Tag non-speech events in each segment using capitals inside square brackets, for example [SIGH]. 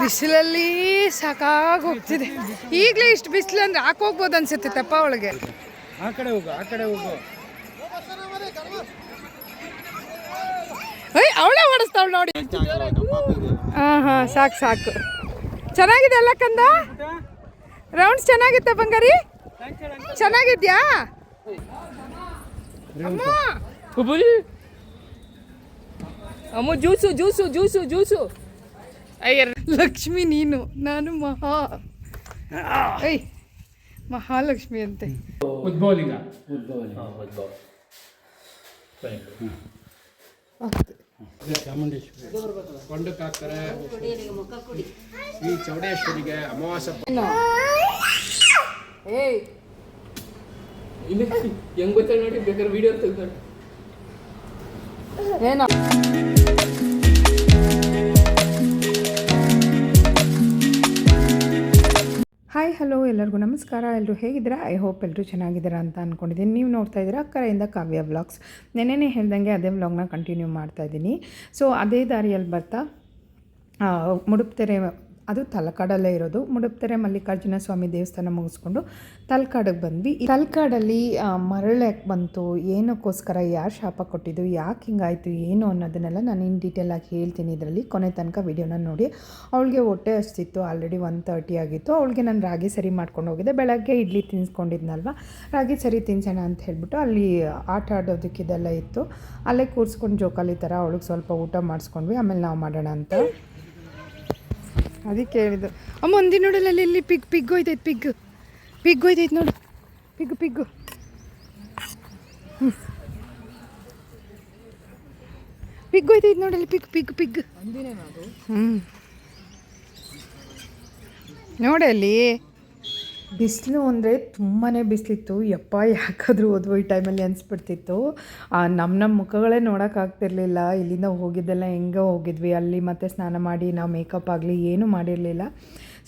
ಬಿಸಿಲಲ್ಲಿ ಸಾಕಾಗಿ ಹೋಗ್ತಿದೆ ಈಗಲೇ ಇಷ್ಟು ಬಿಸಿಲು ಅಂದ್ರೆ ಹಾಕೋಗ್ಬೋದು ಅನ್ಸುತ್ತೆ ತಪ್ಪ ಒಳಗೆ ಆ ಕಡೆ ಹೋಗು ಆ ಕಡೆ ಹೋಗು. ಏಯ್ ಅವಳೇ ಓಡಿಸ್ತಾವಳು ನೋಡಿ. ಹಾಂ ಹಾಂ ಸಾಕು ಸಾಕು. ಚೆನ್ನಾಗಿದೆ ಅಲ್ಲ ಕಂದ? ರೌಂಡ್ಸ್ ಚೆನ್ನಾಗಿತ್ತ ಬಂಗಾರಿ? ಚೆನ್ನಾಗಿದ್ಯಾ? ಅಮ್ಮ. ಅಮ್ಮ juice juice juice juice. Iyer Lakshmi ನೀನು ನಾನು ಮಹಾ. ಏಯ್ ಮಹಾಲಕ್ಷ್ಮಿ ಅಂತೆ. ಉದ್ಭವಲಿಂಗ. ಈ ಚೌಡೇಶ್ವರಿಗೆ ಅಮಾವಾಸ್ಯ ಏಯ್. ಇಲ್ಲ ಹೆಂಗ್ ಗೊತ್ತಾ ನೋಡಿ ಬೇಕಾದ್ರೆ ವಿಡಿಯೋ ತೆಗ್ದು ಏನೋ? ಹಾಯ್, ಹಲೋ, ಎಲ್ಲರಿಗೂ ನಮಸ್ಕಾರ. ಎಲ್ಲರೂ ಹೇಗಿದ್ದೀರಾ? ಐ ಹೋಪ್ ಎಲ್ಲರೂ ಚೆನ್ನಾಗಿದ್ದೀರಾ ಅಂತ ಅಂದ್ಕೊಂಡಿದ್ದೀನಿ ನೀವು ನೋಡ್ತಾ ಇದ್ದೀರಾ ಕರೆಯಿಂದ ಕಾವ್ಯ ವ್ಲಾಗ್ಸ್. ನೆನ್ನೆನೇ ಹೇಳ್ದಂಗೆ ಅದೇ ವ್ಲಾಗ್ನ ಕಂಟಿನ್ಯೂ ಮಾಡ್ತಾ ಇದ್ದೀನಿ. ಸೊ, ಅದೇ ದಾರಿಯಲ್ಲಿ ಬರ್ತಾ ಮುಡುಪ್ತೆರೆ ಅದು ತಲಕಾಡಲ್ಲೇ ಇರೋದು. ಮುಡುಪ್ತರೆ ಮಲ್ಲಿಕಾರ್ಜುನ ಸ್ವಾಮಿ ದೇವಸ್ಥಾನ ಮುಗಿಸ್ಕೊಂಡು ತಲಕಾಡಿಗೆ ಬಂದ್ವಿ. ತಲಕಾಡಲ್ಲಿ ಆ, ಮರಳು ಯಾಕೆ ಬಂತು. ಏನಕ್ಕೋಸ್ಕರ ಯಾರು ಶಾಪ ಕೊಟ್ಟಿದ್ದು ಯಾಕೆ ಹಿಂಗಾಯಿತು ಏನು ಅನ್ನೋದನ್ನೆಲ್ಲ ನಾನು ಇನ್ ಡೀಟೇಲಾಗಿ ಹೇಳ್ತೀನಿ ಇದರಲ್ಲಿ. ಕೊನೆ ತನಕ ವಿಡಿಯೋನ ನೋಡಿ. ಅವಳಿಗೆ ಹೊಟ್ಟೆ ಹಚ್ತಿತ್ತು ಆಲ್ರೆಡಿ ಒನ್ ತರ್ಟಿ ಆಗಿತ್ತು. ಅವಳಿಗೆ ನಾನು ರಾಗಿ ಸರಿ ಮಾಡ್ಕೊಂಡು ಹೋಗಿದ್ದೆ. ಬೆಳಗ್ಗೆ ಇಡ್ಲಿ ತಿನ್ಸ್ಕೊಂಡಿದ್ನಲ್ವ? ರಾಗಿ ಸರಿ ತಿನ್ಸೋಣ ಅಂತ ಹೇಳ್ಬಿಟ್ಟು ಅಲ್ಲಿ ಆಟ ಆಡೋದಕ್ಕೆ ಇದೆಲ್ಲ ಇತ್ತು. ಅಲ್ಲೇ ಕೂರಿಸ್ಕೊಂಡು ಜೋಕಾಲಿ ಥರ ಅವಳಿಗೆ ಸ್ವಲ್ಪ ಊಟ ಮಾಡಿಸ್ಕೊಂಡ್ವಿ. ಆಮೇಲೆ ನಾವು ಮಾಡೋಣ ಅಂತ. ಅದಕ್ಕೆ ಹೇಳಿದ್ದು ಅಮ್ಮ ಒಂದಿನ ನೋಡಲ್ಲ ಇಲ್ಲಿ ಪಿಗ್ ಪಿಗ್ ಹೋಯ್ತೈತೆ ಪಿಗ್ ಪಿಗ್ ಹೋಯ್ತೈತೆ ನೋಡು. ಪಿಗ್ ಪಿಗ್ಗು ಪಿಗ್ ಹೋಯ್ತೈತೆ ನೋಡಲ್ಲಿ ಪಿಗ್ ಪಿಗ್ ಪಿಗ್ ಹ್ಞೂ ನೋಡಿ ಅಲ್ಲಿ. ಬಿಸಿಲು ಅಂದರೆ ತುಂಬಾ ಬಿಸಿಲಿತ್ತು. ಯಪ್ಪ, ಯಾಕಾದರೂ ಓದುವ ಈ ಟೈಮಲ್ಲಿ ಅನಿಸ್ಬಿಡ್ತಿತ್ತು. ನಮ್ಮ ನಮ್ಮ ಮುಖಗಳೇ ನೋಡೋಕ್ಕಾಗ್ತಿರ್ಲಿಲ್ಲ ಇಲ್ಲಿಂದ ಹೋಗಿದ್ದೆಲ್ಲ ಹೆಂಗೆ ಹೋಗಿದ್ವಿ. ಅಲ್ಲಿ ಮತ್ತೆ ಸ್ನಾನ ಮಾಡಿ ನಾವು ಮೇಕಪ್ ಆಗಲಿ ಏನೂ ಮಾಡಿರಲಿಲ್ಲ.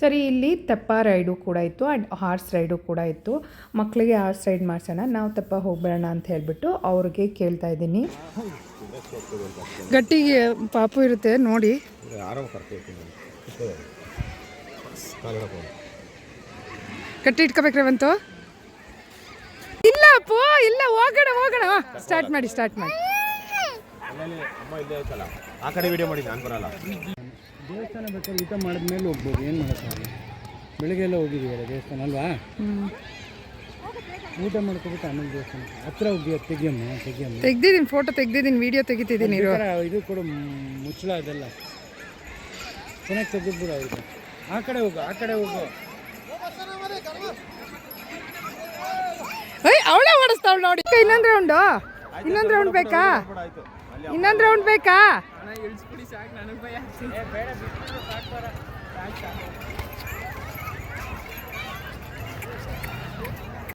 ಸರಿ, ಇಲ್ಲಿ ತೆಪ್ಪ ರೈಡು ಕೂಡ ಇತ್ತು. ಆ್ಯಂಡ್ ಹಾರ್ಸ್ ರೈಡು ಕೂಡ ಇತ್ತು. ಮಕ್ಕಳಿಗೆ ಹಾರ್ಸ್ ರೈಡ್ ಮಾಡ್ಸೋಣ. ನಾವು ತೆಪ್ಪ ಹೋಗ್ಬಿಡೋಣ ಅಂತ ಹೇಳಿಬಿಟ್ಟು ಅವ್ರಿಗೆ ಕೇಳ್ತಾ ಇದ್ದೀನಿ. ಗಟ್ಟಿಗೆ ಪಾಪು ಇರುತ್ತೆ. ನೋಡಿ. ಗಟ್ಟಿ ಇಟ್ಕೋಬೇಕ್ರೆ ಬಂತು. ಇಲ್ಲ ಅಪ್ಪು ಇಲ್ಲ ಹೋಗೋಣ ಹೋಗೋಣ. ಸ್ಟಾರ್ಟ್ ಮಾಡಿ ಸ್ಟಾರ್ಟ್ ಮಾಡಿ. ಆ ಕಡೆ ವಿಡಿಯೋ ಮಾಡಿ ನಾನು ಬರಲ್ಲ. ದೇವಸ್ಥಾನ ಬೇಕಾದ್ರೆ ಊಟ ಮಾಡಿದ್ಮೇಲೆ ಹೋಗ್ಬೋದು ಏನು ಮಾಡೋಕ್ಕಾಗಲ್ಲ ಬೆಳಿಗ್ಗೆ ಎಲ್ಲ ಹೋಗಿದ್ದೀವಲ್ಲ ದೇವಸ್ಥಾನ ಅಲ್ವಾ? ಊಟ ಮಾಡ್ಕೋಬೇಕು ಆಮೇಲೆ ದೇವಸ್ಥಾನ ಹತ್ರ ಹೋಗಿ ತೆಗಿಯಮ್ಮ ತೆಗಿಯಮ್ಮ. ತೆಗ್ದಿದ್ದೀನಿ ಫೋಟೋ ತೆಗ್ದಿದ್ದೀನಿ ವಿಡಿಯೋ ತೆಗಿತಿದ್ದೀನಿ ಇದು ಕೂಡ ಮುಚ್ಚಳ ಅದೆಲ್ಲ. ಚೆನ್ನಾಗಿ ತೆಗೆದ್ಬಿಡು ಅವ್ರಿಗೆ. ಆ ಕಡೆ ಹೋಗು ಆ ಕಡೆ ಹೋಗು. ಏಯ್, ಅವಳೇ ಓಡಿಸ್ತಾವಳು ನೋಡಿ. ಇನ್ನೊಂದು ರೌಂಡು ಇನ್ನೊಂದು ರೌಂಡ್ ಬೇಕಾ? ಇನ್ನೊಂದು ರೌಂಡ್ ಬೇಕಾ?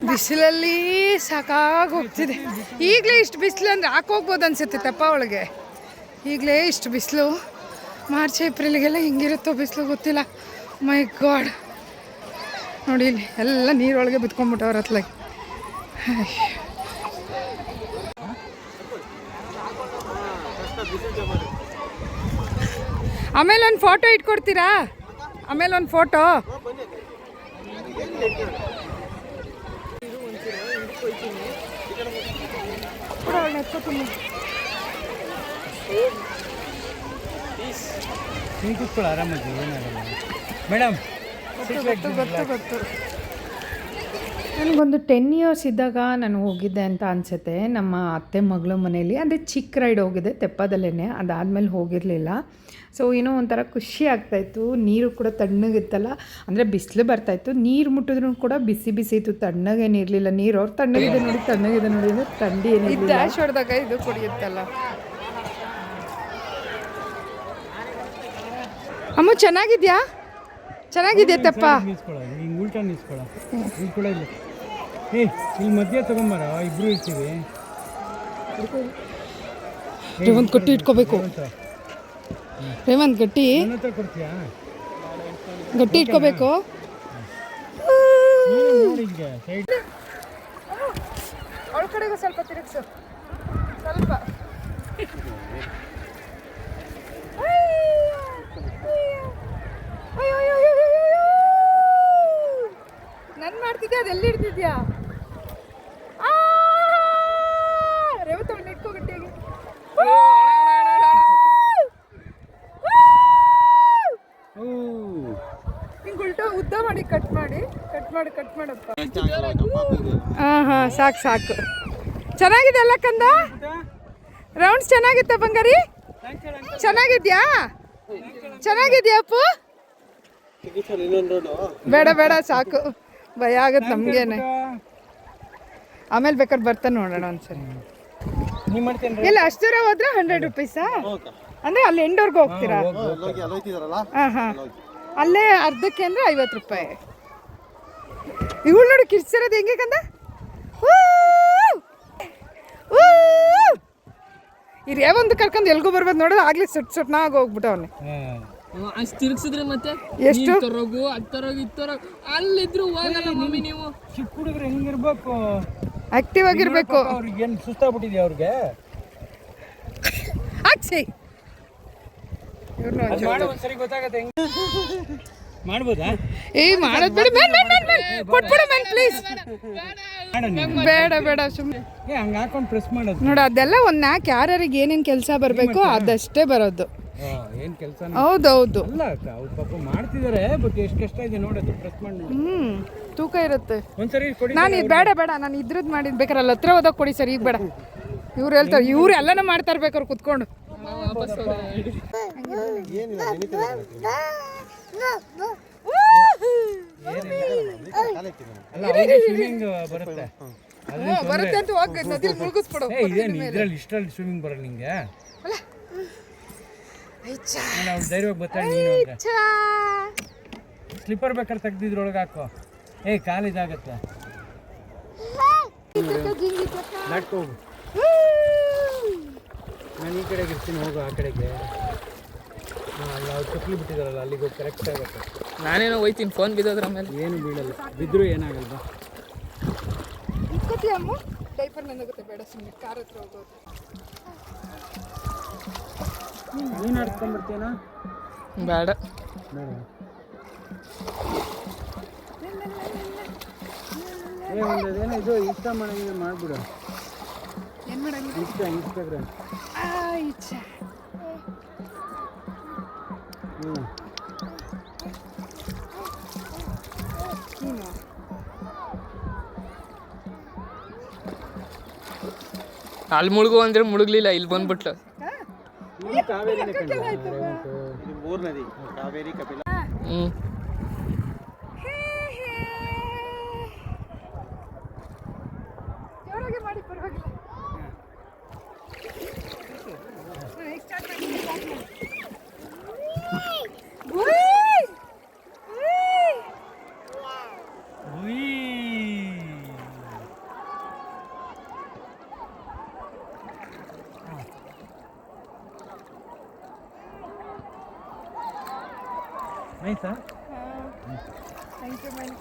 ಬಿಸಿಲಲ್ಲಿ ಸಾಕಾಗಿ ಹೋಗ್ತಿದೆ. ಈಗಲೇ ಇಷ್ಟು ಬಿಸಿಲು ಅಂದರೆ ಹಾಕೋಗ್ಬೋದು ಅನ್ಸುತ್ತೆ ತಪ್ಪ ಒಳಗೆ ಈಗಲೇ ಇಷ್ಟು ಬಿಸಿಲು. ಮಾರ್ಚ್, ಏಪ್ರಿಲ್ಗೆಲ್ಲ ಹೆಂಗಿರುತ್ತೋ ಬಿಸಿಲು ಗೊತ್ತಿಲ್ಲ. My god. ನೋಡಿ ಇಲ್ಲಿ ಎಲ್ಲ ನೀರೊಳಗೆ ಬಿತ್ಕೊಂಡ್ಬಿಟ್ಟವ್ರ ಹತ್ಲಾಗಿ ಆಮೇಲೆ ಒಂದು ಫೋಟೋ ಇಟ್ಕೊಡ್ತೀರಾ? ಆಮೇಲೆ ಒಂದು ಫೋಟೋ ಆರಾಮಾಗಿ ಏನಾಗಲ್ಲ. ಮೇಡಮ್ ಗೊತ್ತು ಗೊತ್ತು ಗೊತ್ತು. ನನಗೊಂದು ಟೆನ್ ಇಯರ್ಸ್ ಇದ್ದಾಗ ನಾನು ಹೋಗಿದ್ದೆ ಅಂತ ಅನಿಸುತ್ತೆ. ನಮ್ಮ ಅತ್ತೆ ಮಗಳ ಮನೇಲಿ ಅದೇ ಚಿಕ್ಕ ರೈಡ್ ಹೋಗಿದ್ದೆ ತೆಪ್ಪದಲ್ಲೇ ಅದಾದಮೇಲೆ ಹೋಗಿರಲಿಲ್ಲ. ಸೊ ಏನೋ ಒಂಥರ ಖುಷಿ ಆಗ್ತಾಯಿತ್ತು ನೀರು ಕೂಡ ತಣ್ಣಗಿತ್ತಲ್ಲ. ಅಂದರೆ ಬಿಸಿಲು ಬರ್ತಾಯಿತ್ತು ನೀರು ಮುಟ್ಟಿದ್ರು ಕೂಡ ಬಿಸಿ ಬಿಸಿ ಇತ್ತು. ತಣ್ಣಗೇನಿರಲಿಲ್ಲ ನೀರು ಅವ್ರು ತಣ್ಣಗಿದೆ ನೋಡಿ ತಣ್ಣಗಿದೆ ನೋಡಿ ಅಂದರೆ ಥಂಡಿ ಏನಿಲ್ಲ ಡ್ಯಾಶ್ ಹೊಡೆದಾಗ ಇದು ಕುಡಿಯುತ್ತಲ್ಲ. ಅಮ್ಮ ಚೆನ್ನಾಗಿದ್ಯಾ? ಚೆನ್ನಾಗಿದೆ ತೆಪ್ಪ? ಏಯ್ ಇಲ್ಲಿ ಮಧ್ಯ ತಗೊಂಬಾರ ಇಬ್ರು ಇರ್ತೀವಿ. ರೇವಂತ್ ಕಟ್ಟಿ ಇಟ್ಕೋಬೇಕು. ರೇವಂತ್ ಗಟ್ಟಿ. ನನ್ನ ಹತ್ರ ಕೊಡ್ತೀಯಾ? ಗಟ್ಟಿ ಇಟ್ಕೋಬೇಕು. ನೀನು ನೋಡಿ ಹಿಂಗೆ ಸೈಡ್. ಅವಳ ಕಡೆಗೂ ಸ್ವಲ್ಪ ತಿರುಗಿಸು. ಸ್ವಲ್ಪ. ನನ್ನ ಮಾಡ್ತಿದ್ಯಾ? ಅದೆಲ್ಲಿ ಇಡ್ತಿದ್ಯಾ? ಸಾಕು ಸಾಕು. ಚೆನ್ನಾಗಿದೆ ಅಲ್ಲ ಕಂದ? ರೌಂಡ್ಸ್ ಚೆನ್ನಾಗಿತ್ತ ಬಂಗಾರಿ? ಚೆನ್ನಾಗಿದ್ಯಾ? ಚೆನ್ನಾಗಿದ್ಯಾ ಅಪ್ಪು? ಬೇಡ ಬೇಡ ಸಾಕು. ಭಯ ಆಗುತ್ತೆ ನಮ್ಗೇನೆ. ಆಮೇಲೆ ಬೇಕಾದ್ರೆ ಬರ್ತಾನೆ ನೋಡೋಣ ಒಂದ್ಸರಿ. ಇಲ್ಲ ಅಷ್ಟು ದೂರ ಹೋದ್ರೆ ಹಂಡ್ರೆಡ್ ರುಪೀಸಾ ಅಂದ್ರೆ ಅಲ್ಲಿ ಎಂಡೋರ್ಗೆ ಹೋಗ್ತೀರಾ? ಹಾಂ ಹಾಂ ಅಲ್ಲೇ ಅರ್ಧಕ್ಕೆ ಅಂದ್ರೆ ಐವತ್ತು ರೂಪಾಯಿ. ಇವಳು ನೋಡಿ ಕಿರ್ಸಿರೋದು ಹೆಂಗೆ ಕಂದ? ಈ ಯಾವೊಂದು ಕರ್ಕೊಂಡು ಎಲ್ಗೂ ಬರ್ಬೋದು ನೋಡಿದ್ರೆ ಆಗ್ಲಿ ಸುಟ್ ಸುಟ್ನಾಗ ಹೋಗ್ಬಿಟ್ಟ ಅವನೇ. ಅಷ್ಟು ತಿರುಗಿಸಿದ್ರೆ ಮತ್ತೆ? ಎಷ್ಟು? ತರೋಗು ಅದ್ ತರೋಗು ಇದ್ ತರೋಗು. ಅಲ್ಲಿದ್ರು ಹೋಗಲ್ಲ ಮಮ್ಮಿ ನೀವು. ಚಿಕ್ಕ ಹುಡುಗರು ಹೆಂಗಿರ್ಬೇಕು? ಆಕ್ಟಿವ್ ಆಗಿರ್ಬೇಕು. ಅವ್ರಿಗೆ ಏನು ಸುಸ್ತಾಗ್ಬಿಟ್ಟಿದೆ ಅವ್ರಿಗೆ? ಹಾಕ್ಸಿ ಇವ್ರನ್ನ ಒಂದ್ಸರಿ ಗೊತ್ತಾಗತ್ತೆ ಹೆಂಗ್ ಮಾಡ್ಬೋದಾ? ಏ ಮಾಡೋದ್ ಬೇಡ. ಮೇನ್ ಮೇನ್ ಮೇನ್ ಮೇನ್ ಕೊಟ್ಬಿಡು ಮೇನ್ ಪ್ಲೀಸ್ ಬೇಡ ಬೇಡ ಸುಮ್ಮನೆ ಏ ಹಂಗೆ ಹಾಕೊಂಡು ಪ್ರೆಸ್ ಮಾಡೋದು. ನೋಡು ಅದೆಲ್ಲ ಒಂದು ನಾಲ್ಕು ಯಾರ್ಯಾರಿಗೆ ಏನೇನು ಕೆಲಸ ಬರಬೇಕು ಅದಷ್ಟೇ ಬರೋದು. ಏನು ಕೆಲಸ ಹೌದೌದು ಅಲ್ಲ ಅಕ್ಕ ಅವ್ರು ಪಾಪ ಮಾಡ್ತಿದ್ದಾರೆ ಬಟ್ ಎಷ್ಟು ಕಷ್ಟ ಇದೆ ನೋಡೋದು ಪ್ರೆಸ್ ಮಾಡಿ ನೋಡಿ. ಹ್ಞೂ ತೂಕ ಇರುತ್ತೆ. ಒಂದ್ಸರಿ ಕೊಡಿ ನಾನು ಇದು ಬೇಡ ಬೇಡ ನಾನು ಇದ್ರದ್ದು ಮಾಡಿದ್ ಬೇಕಾರೆ ಅಲ್ಲಿ ಹತ್ರ ಹೋದಾಗ ಕೊಡಿ ಸರ್ ಈಗ ಬೇಡ. ಇವ್ರು ಹೇಳ್ತಾರೆ ಇವ್ರು ಎಲ್ಲನೂ ಮಾಡ್ತಾ ಇರ್ಬೇಕಾರೆ ಕುತ್ಕೊಂಡು. ಸ್ವಿಮ್ಮಿಂಗ್ ಬರುತ್ತೆ ಬರುತ್ತೆ ಅಂತ ಹೋಗಿ ನದಿಲಿ ಮುಳುಗಿಸ್ಬಿಡು ಇದೇನು ಇದ್ರಲ್ಲಿ ಇಷ್ಟರಲ್ಲಿ ಸ್ವಿಮ್ಮಿಂಗ್ ಬರಲ್ಲ ನಿಂಗೆ ಅವ್ಳು ಧೈರ್ಯವಾಗಿ ಬರ್ತಾಳೆ ನೀನು ಸ್ಲಿಪ್ಪರ್ ಬೇಕಾದ್ರೆ ತೆಗ್ದಿದ್ರೊಳಗೆ ಹಾಕೋ ಏ ಕಾಲು ಇದಾಗತ್ತೆ ನಾನು ಈ ಕಡೆಗೆ ಇರ್ತೀನಿ ಹೋಗು ಆ ಕಡೆಗೆ ಹಾಂ ಅಲ್ಲ ಅವ್ರು ಚಪ್ಪಲಿ ಬಿಟ್ಟಿದಾರಲ್ಲ ಅಲ್ಲಿಗೆ ಕರೆಕ್ಟ್ ಆಗುತ್ತೆ ನಾನೇನೋ ಹೋಯ್ತೀನಿ ಫೋನ್ ಬಿದ್ದೋದ್ರ ಮೇಲೆ. ಏನು ಬೀಳಲ್ಲ ಬಿದ್ದರೂ ಏನಾಗಲ್ವಾ ಇಟ್ಕೋತೀಯ ಅಮ್ಮ? ಡೈಪರ್ ನನಗುತ್ತೆ ಬೇಡ ಸುಮ್ಮನೆ ಕಾರ್ ಹತ್ರ ಹೋಗೋದು. ನೀನು ಆಡ್ಸ್ಕೊಂಡ್ಬರ್ತೀಯನಾ? ಬೇಡ. ಬೇಡ ಏ ಒಂದು ಅದೇನೋ ಇದು ಇಷ್ಟ ಮಾಡಂಗಿದ್ರೆ ಮಾಡ್ಬಿಡು. ಏನು ಮಾಡಂಗಿಲ್ಲ ಇಷ್ಟ ಇನ್ಸ್ಟಾಗ್ರಾಮ್ ನೀನು ಅಲ್ಲಿ ಮುಳುಗು ಅಂದ್ರೆ ಮುಳುಗ್ಲಿಲ್ಲ ಇಲ್ಲಿ ಬಂದ್ಬಿಟ್ಲು. ಇದು ನದಿ ಕಾವೇರಿ ಕಪಿಲ. ಹ್ಮ್ ಜೋರಾಗಿ ಮಾಡಿ ಪರವಾಗಿಲ್ಲ ಈಗ ಸ್ಟಾರ್ಟ್ ಮಾಡಿ start ಮಾಡಿ. ಉಯ್! ಉಯ್! ಉಯ್. ಆಯ್ತಾ? Thank you ma'am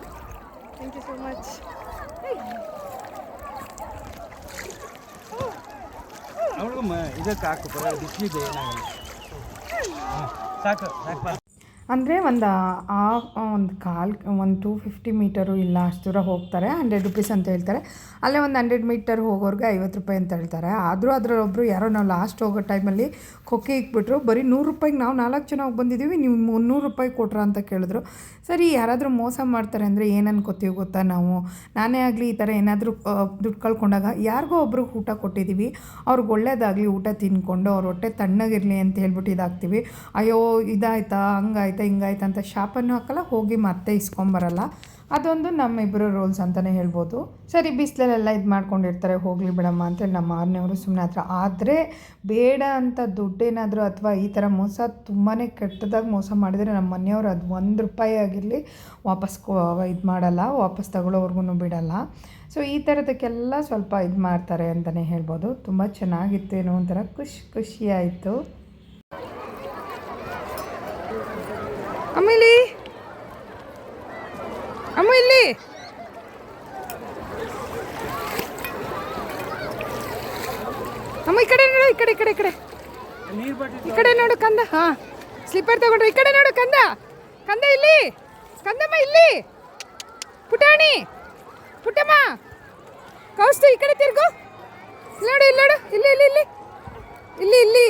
thank you so much ಅವಳಿಗೂ ಮ ಇದಕ್ಕೆ ಹಾಕು ಪರವಾಗಿಲ್ಲ. ಬಿಸಿಲಿದೆ ಏನಾಗಲ್ಲ. ಸಾಕು ಸಾಕು. ಅಂದರೆ ಒಂದು, ಆ ಒಂದು ಕಾಲ್, ಒಂದು ಟೂ ಫಿಫ್ಟಿ ಮೀಟರು ಇಲ್ಲ, ಅಷ್ಟು ದೂರ ಹೋಗ್ತಾರೆ ಹಂಡ್ರೆಡ್ ರುಪೀಸ್ ಅಂತ ಹೇಳ್ತಾರೆ. ಅಲ್ಲೇ ಒಂದು ಹಂಡ್ರೆಡ್ ಮೀಟರ್ ಹೋಗೋರ್ಗೆ ಐವತ್ತು ರೂಪಾಯಿ ಅಂತ ಹೇಳ್ತಾರೆ. ಆದರೂ ಅದರೊಬ್ಬರು ಯಾರೋ ನಾವು ಲಾಸ್ಟ್ ಹೋಗೋ ಟೈಮಲ್ಲಿ ಕೊಕ್ಕೆ ಇಕ್ಬಿಟ್ರು, ಬರೀ ನೂರು ರೂಪಾಯಿಗೆ ನಾವು ನಾಲ್ಕು ಜನ ಹೋಗಿ ಬಂದಿದ್ದೀವಿ ನೀವು ಮುನ್ನೂರು ರೂಪಾಯಿ ಕೊಟ್ರ ಅಂತ ಕೇಳಿದ್ರು. ಸರಿ, ಯಾರಾದರೂ ಮೋಸ ಮಾಡ್ತಾರೆ ಅಂದರೆ ಏನು ಗೊತ್ತಾ ನಾವು? ನಾನೇ ಆಗಲಿ ಈ ಥರ ಏನಾದರೂ ದುಡ್ಡು ಕಳ್ಕೊಂಡಾಗ ಯಾರಿಗೋ ಒಬ್ರಿಗೆ ಊಟ ಕೊಟ್ಟಿದ್ದೀವಿ ಅವ್ರಿಗೆ ಒಳ್ಳೇದಾಗಲಿ ಊಟ ತಿನ್ಕೊಂಡು, ಅವ್ರ ಹೊಟ್ಟೆ ತಣ್ಣಗಿರಲಿ ಅಂತ ಹೇಳ್ಬಿಟ್ಟು ಇದಾಗ್ತೀವಿ. ಅಯ್ಯೋ, ಇದಾಯ್ತಾ, ಹಂಗಾಯ್ತಾ ಹಿಂಗಾಯ್ತಾ ಅಂತ ಶಾಪನ್ನು ಹಾಕಲ್ಲ, ಹೋಗಿ ಮತ್ತೆ ಇಸ್ಕೊಂಬರಲ್ಲ ಅದೊಂದು ನಮ್ಮಿಬ್ಬರು ರೋಲ್ಸ್ ಅಂತಲೇ ಹೇಳ್ಬೋದು. ಸರಿ, ಬಿಸಿಲಲ್ಲೆಲ್ಲ ಇದು ಮಾಡ್ಕೊಂಡಿರ್ತಾರೆ, ಹೋಗಲಿ ಬಿಡಮ್ಮ ಅಂತೇಳಿ ನಮ್ಮ ಆರನೇವರು ಸುಮ್ಮನೆ ಹತ್ರ. ಆದರೆ ಬೇಡ ಅಂತ ದುಡ್ಡೇನಾದರೂ ಅಥವಾ ಈ ಥರ ಮೋಸ ತುಂಬಾ ಕೆಟ್ಟದಾಗಿ ಮೋಸ ಮಾಡಿದರೆ ನಮ್ಮ ಮನೆಯವರು ಅದು ಒಂದು ರೂಪಾಯಿ ಆಗಿರಲಿ ವಾಪಸ್ ಇದು ಮಾಡಲ್ಲ, ವಾಪಸ್ ತಗೊಳ್ಳೋವರೆಗೂ ಬಿಡಲ್ಲ. ಸೊ ಈ ಥರದಕ್ಕೆಲ್ಲ ಸ್ವಲ್ಪ ಇದು ಮಾಡ್ತಾರೆ ಅಂತಲೇ ಹೇಳ್ಬೋದು. ತುಂಬ ಚೆನ್ನಾಗಿತ್ತು ಏನೋ ಒಂಥರ ಖುಷಿ ಖುಷಿ ಆಯಿತು ಇಲ್ಲಿ ಅಮ್ಮ ಇಲ್ಲಿ ಅಮ್ಮ ಈ ಕಡೆ ನೋಡು ಈ ಕಡೆ ಈ ಕಡೆ ಈ ಕಡೆ. ಈ ಕಡೆ ನೋಡು ಕಂದ. ಹಾ ಸ್ಲಿಪ್ಪರ್ ತಗೊಂಡ್ರೆ. ಈ ಕಡೆ ನೋಡು ಕಂದ. ಕಂದ ಇಲ್ಲಿ. ಕಂದಮ್ಮ ಇಲ್ಲಿ. ಪುಟಾಣಿ. ಪುಟ್ಟಮ್ಮ. ಕೌಸ್ತು ಈ ಕಡೆ ತಿರ್ಗು. ನೋಡು ಇಲ್ಲಿ ನೋಡು. ಇಲ್ಲಿ ಇಲ್ಲಿ ಇಲ್ಲಿ. ಇಲ್ಲಿ ಇಲ್ಲಿ.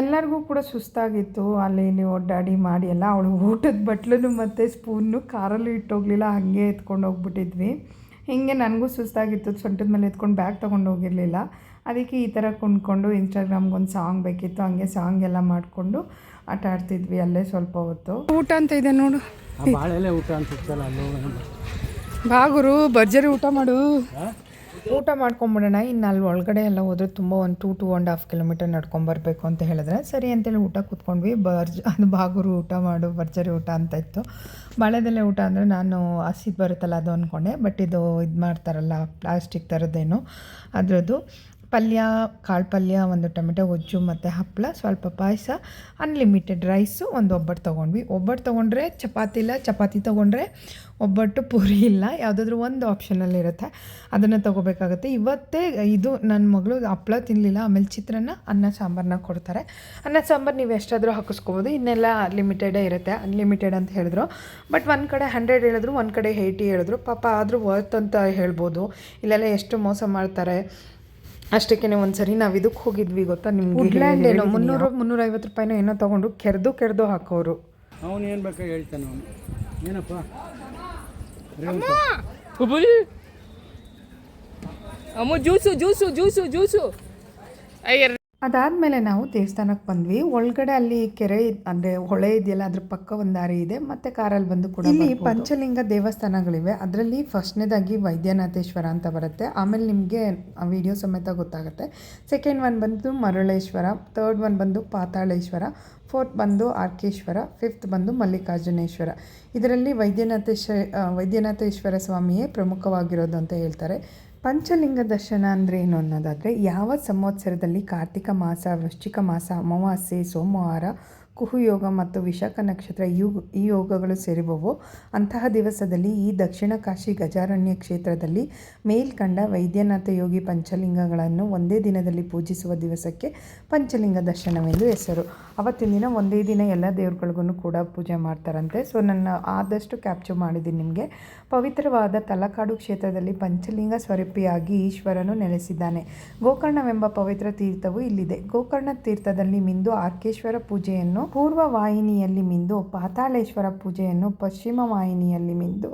ಎಲ್ಲರಿಗೂ ಕೂಡ ಸುಸ್ತಾಗಿತ್ತು. ಅಲ್ಲಿ ಇಲ್ಲಿ ಒಡ್ಡಾಡಿ ಮಾಡಿ ಎಲ್ಲ ಅವಳು ಊಟದ ಬಟ್ಲನ್ನು ಮತ್ತು ಸ್ಪೂನು ಕಾರಲ್ಲಿ ಇಟ್ಟೋಗ್ಲಿಲ್ಲ ಹಾಗೆ ಎತ್ಕೊಂಡು ಹೋಗ್ಬಿಟ್ಟಿದ್ವಿ. ಹೀಗೆ ನನಗೂ ಸುಸ್ತಾಗಿತ್ತು ಸೊಂಟದ ಮೇಲೆ ಎತ್ಕೊಂಡು ಬ್ಯಾಗ್ ತೊಗೊಂಡು ಹೋಗಿರಲಿಲ್ಲ. ಅದಕ್ಕೆ ಈ ಥರ ಕುಣ್ಕೊಂಡು ಇನ್ಸ್ಟಾಗ್ರಾಮ್ಗೆ ಒಂದು ಸಾಂಗ್ ಬೇಕಿತ್ತು ಹಂಗೆ ಸಾಂಗ್ ಎಲ್ಲ ಮಾಡಿಕೊಂಡು ಆಟ ಆಡ್ತಿದ್ವಿ ಅಲ್ಲೇ ಸ್ವಲ್ಪ ಹೊತ್ತು. ಊಟ ಅಂತ ಇದೆ ನೋಡು. ಊಟ ಅಂತ. ಬಾಗುರು ಭರ್ಜರಿ ಊಟ ಮಾಡು. ಊಟ ಮಾಡ್ಕೊಂಬಿಡೋಣ. ಇನ್ನು ಅಲ್ಲಿ ಒಳಗಡೆ ಎಲ್ಲ ಹೋದ್ರೆ ತುಂಬ ಒಂದು two two and half kilometre ನಡ್ಕೊಂಬರ್ಬೇಕು ಅಂತ ಹೇಳಿದ್ರೆ, ಸರಿ ಅಂತೇಳಿ ಊಟ ಕೂತ್ಕೊಂಡ್ವಿ. ಬರ್ಜ್, ಅದು ಬಾಗೂರು ಊಟ ಮಾಡು, ಭರ್ಜರಿ ಊಟ ಅಂತ ಇತ್ತು. ಬಾಳೆದೆಲೆ ಊಟ ಅಂದರೆ ನಾನು ಹಸಿದು ಬರುತ್ತಲ್ಲ ಅದು ಅಂದ್ಕೊಂಡೆ ಬಟ್ ಇದು ಇದು ಮಾಡ್ತಾರಲ್ಲ ಪ್ಲಾಸ್ಟಿಕ್ ಥರದ್ದೇನು ಅದರದ್ದು. ಪಲ್ಯ, ಕಾಳು ಪಲ್ಯ, ಒಂದು ಟೊಮೆಟೊ, ಗೊಜ್ಜು ಮತ್ತು ಹಪ್ಪಳ ಸ್ವಲ್ಪ ಪಾಯಸ ಅನ್ಲಿಮಿಟೆಡ್ ರೈಸು ಒಂದು ಒಬ್ಬಟ್ಟು ತೊಗೊಂಡ್ವಿ. ಒಬ್ಬಟ್ಟು ತೊಗೊಂಡ್ರೆ ಚಪಾತಿ ಇಲ್ಲ, ಚಪಾತಿ ತೊಗೊಂಡ್ರೆ ಒಬ್ಬಟ್ಟು ಪೂರಿ ಇಲ್ಲ. ಯಾವುದಾದ್ರೂ ಒಂದು ಆಪ್ಷನಲ್ಲಿ ಇರುತ್ತೆ. ಅದನ್ನು ತೊಗೋಬೇಕಾಗುತ್ತೆ. ಇವತ್ತೇ ಇದು ನನ್ನ ಮಗಳು ಹಪ್ಪಳ ತಿನ್ನಲಿಲ್ಲ ಆಮೇಲೆ ಚಿತ್ರಾನ್ನ, ಅನ್ನ ಸಾಂಬಾರನ್ನ ಕೊಡ್ತಾರೆ. ಅನ್ನ, ಸಾಂಬಾರು ನೀವು ಎಷ್ಟಾದರೂ ಹಾಕಿಸ್ಕೋಬೋದು. ಇನ್ನೆಲ್ಲ ಲಿಮಿಟೆಡೇ ಇರುತ್ತೆ. ಅನ್ಲಿಮಿಟೆಡ್ ಅಂತ ಹೇಳಿದ್ರು. ಬಟ್ ಒಂದು ಕಡೆ ಹಂಡ್ರೆಡ್ ಹೇಳಿದ್ರು, ಒಂದು ಕಡೆ ಏಯ್ಟಿ ಹೇಳಿದ್ರು. ಪಾಪ ಆದರೂ ವರ್ತ್ ಅಂತ ಹೇಳ್ಬೋದು. ಇಲ್ಲೆಲ್ಲ ಎಷ್ಟು ಮೋಸ ಮಾಡ್ತಾರೆ. ಅಷ್ಟಕ್ಕೆ ಒಂದು ಸರಿ ನಾವು ಇದಕ್ಕೆ ಹೋಗಿದ್ವಿ ಗೊತ್ತಾ ನಿಮ್ಗೆ ವುಡ್ಲ್ಯಾಂಡ್ ಏನೋ? ಮುನ್ನೂರು ಮುನ್ನೂರೈವತ್ತು ರೂಪಾಯಿನೋ ಏನೋ ತಗೊಂಡು ಕೆರೆದು ಕೆರೆದು ಹಾಕೋರು ಅವನು ಏನು ಬೇಕಾ ಹೇಳ್ತಾನೆ ಅವನು. ಏನಪ್ಪ? ಅಮ್ಮ! Juice juice juice juice. Iyer ಅದಾದಮೇಲೆ ನಾವು ದೇವಸ್ಥಾನಕ್ಕೆ ಬಂದ್ವಿ. ಒಳಗಡೆ ಅಲ್ಲಿ ಕೆರೆ ಅಂದರೆ ಹೊಳೆ ಇದೆಯಲ್ಲ ಅದ್ರ ಪಕ್ಕ ಒಂದು ದಾರಿ ಇದೆ. ಮತ್ತೆ ಕಾರಲ್ಲಿ ಬಂದು ಕೂಡ ಇಲ್ಲಿ ಪಂಚಲಿಂಗ ದೇವಸ್ಥಾನಗಳಿವೆ. ಅದರಲ್ಲಿ ಫಸ್ಟ್ನೇದಾಗಿ ವೈದ್ಯನಾಥೇಶ್ವರ ಅಂತ ಬರುತ್ತೆ. ಆಮೇಲೆ ನಿಮಗೆ ವಿಡಿಯೋ ಸಮೇತ ಗೊತ್ತಾಗುತ್ತೆ. ಸೆಕೆಂಡ್ ಒನ್ ಬಂದು ಮರಳೇಶ್ವರ ತರ್ಡ್ ಒನ್ ಬಂದು ಪಾತಾಳೇಶ್ವರ ಫೋರ್ತ್ ಬಂದು ಆರ್ಕೇಶ್ವರ ಫಿಫ್ತ್ ಬಂದು ಮಲ್ಲಿಕಾರ್ಜುನೇಶ್ವರ. ಇದರಲ್ಲಿ ವೈದ್ಯನಾಥೇಶ್ವ ವೈದ್ಯನಾಥೇಶ್ವರ ಸ್ವಾಮಿಯೇ ಪ್ರಮುಖವಾಗಿರೋದು ಅಂತ ಹೇಳ್ತಾರೆ. ಪಂಚಲಿಂಗ ದರ್ಶನ ಅಂದರೆ ಏನು ಅನ್ನೋದಾದರೆ ಯಾವ ಸಂವತ್ಸರದಲ್ಲಿ ಕಾರ್ತಿಕ ಮಾಸ ವೃಶ್ಚಿಕ ಮಾಸ ಅಮಾವಾಸ್ಯೆ ಸೋಮವಾರ ಕುಹುಯೋಗ ಮತ್ತು ವಿಶಾಖ ನಕ್ಷತ್ರ ಯೋಗ, ಈ ಯೋಗಗಳು ಸೇರಿಬವು. ಅಂತಹ ದಿವಸದಲ್ಲಿ ಈ ದಕ್ಷಿಣ ಕಾಶಿ ಗಜಾರಣ್ಯ ಕ್ಷೇತ್ರದಲ್ಲಿ ಮೇಲ್ಕಂಡ ವೈದ್ಯನಾಥ ಯೋಗಿ ಪಂಚಲಿಂಗಗಳನ್ನು ಒಂದೇ ದಿನದಲ್ಲಿ ಪೂಜಿಸುವ ದಿವಸಕ್ಕೆ ಪಂಚಲಿಂಗ ದರ್ಶನವೆಂದು ಹೆಸರು. ಅವತ್ತಿನ ದಿನ ಒಂದೇ ದಿನ ಎಲ್ಲ ದೇವ್ರುಗಳಿಗೂ ಕೂಡ ಪೂಜೆ ಮಾಡ್ತಾರಂತೆ. ಸೊ, ನನ್ನ ಆದಷ್ಟು ಕ್ಯಾಪ್ಚರ್ ಮಾಡಿದ್ದೀನಿ ನಿಮಗೆ. ಪವಿತ್ರವಾದ ತಲಕಾಡು ಕ್ಷೇತ್ರದಲ್ಲಿ ಪಂಚಲಿಂಗ ಸ್ವರೂಪಿಯಾಗಿ ಈಶ್ವರನು ನೆಲೆಸಿದ್ದಾನೆ. ಗೋಕರ್ಣವೆಂಬ ಪವಿತ್ರ ತೀರ್ಥವು ಇಲ್ಲಿದೆ. ಗೋಕರ್ಣ ತೀರ್ಥದಲ್ಲಿ ಮಿಂದು ಆರ್ಕೇಶ್ವರ ಪೂಜೆಯನ್ನು ಪೂರ್ವ ವಾಹಿನಿಯಲ್ಲಿ ಮಿಂದು ಪಾತಾಳೇಶ್ವರ ಪೂಜೆಯನ್ನು ಪಶ್ಚಿಮ ವಾಹಿನಿಯಲ್ಲಿ ಮಿಂದು